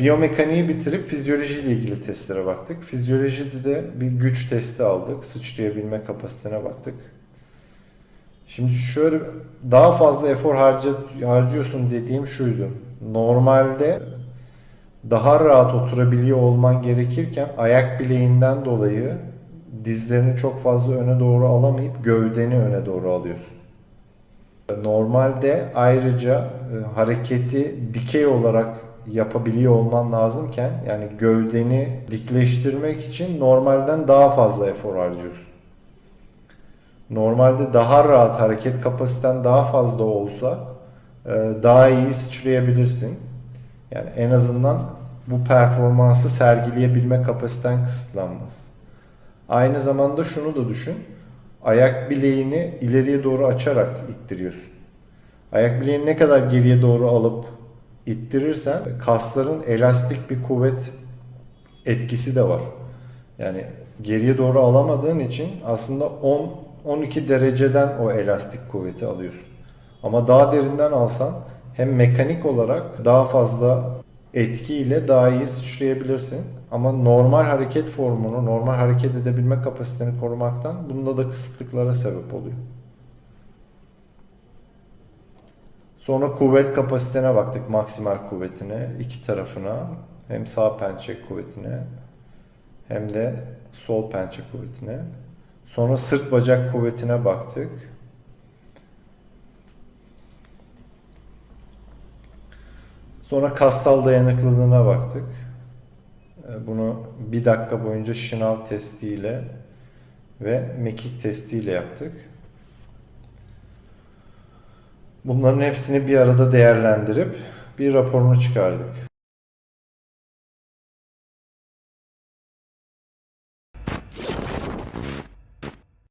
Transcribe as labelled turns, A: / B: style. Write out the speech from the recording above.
A: biyomekaniği bitirip fizyolojiyle ilgili testlere baktık. Fizyolojide de bir güç testi aldık. Sıçrayabilme kapasitene baktık. Şimdi şöyle daha fazla efor harca, harcıyorsun dediğim şuydu. Normalde daha rahat oturabiliyor olman gerekirken ayak bileğinden dolayı dizlerini çok fazla öne doğru alamayıp gövdeni öne doğru alıyorsun. Normalde ayrıca e, hareketi dikey olarak yapabiliyor olman lazımken yani gövdeni dikleştirmek için normalden daha fazla efor harcıyorsun. Normalde daha rahat hareket kapasiten daha fazla olsa e, daha iyi sıçrayabilirsin. Yani en azından bu performansı sergileyebilme kapasiten kısıtlanmaz. Aynı zamanda şunu da düşün. Ayak bileğini ileriye doğru açarak ittiriyorsun. Ayak bileğini ne kadar geriye doğru alıp ittirirsen kasların elastik bir kuvvet etkisi de var. Yani geriye doğru alamadığın için aslında 10 12 dereceden o elastik kuvveti alıyorsun. Ama daha derinden alsan hem mekanik olarak daha fazla etkiyle daha iyi sıçrayabilirsin. Ama normal hareket formunu, normal hareket edebilme kapasiteni korumaktan bunda da kısıtlıklara sebep oluyor. Sonra kuvvet kapasitene baktık, maksimal kuvvetine, iki tarafına. Hem sağ pençe kuvvetine hem de sol pençe kuvvetine. Sonra sırt bacak kuvvetine baktık. Sonra kassal dayanıklılığına baktık. Ee, Bunu bir dakika boyunca şınav testiyle ve mekik testiyle yaptık. Bunların hepsini bir arada değerlendirip bir raporunu çıkardık.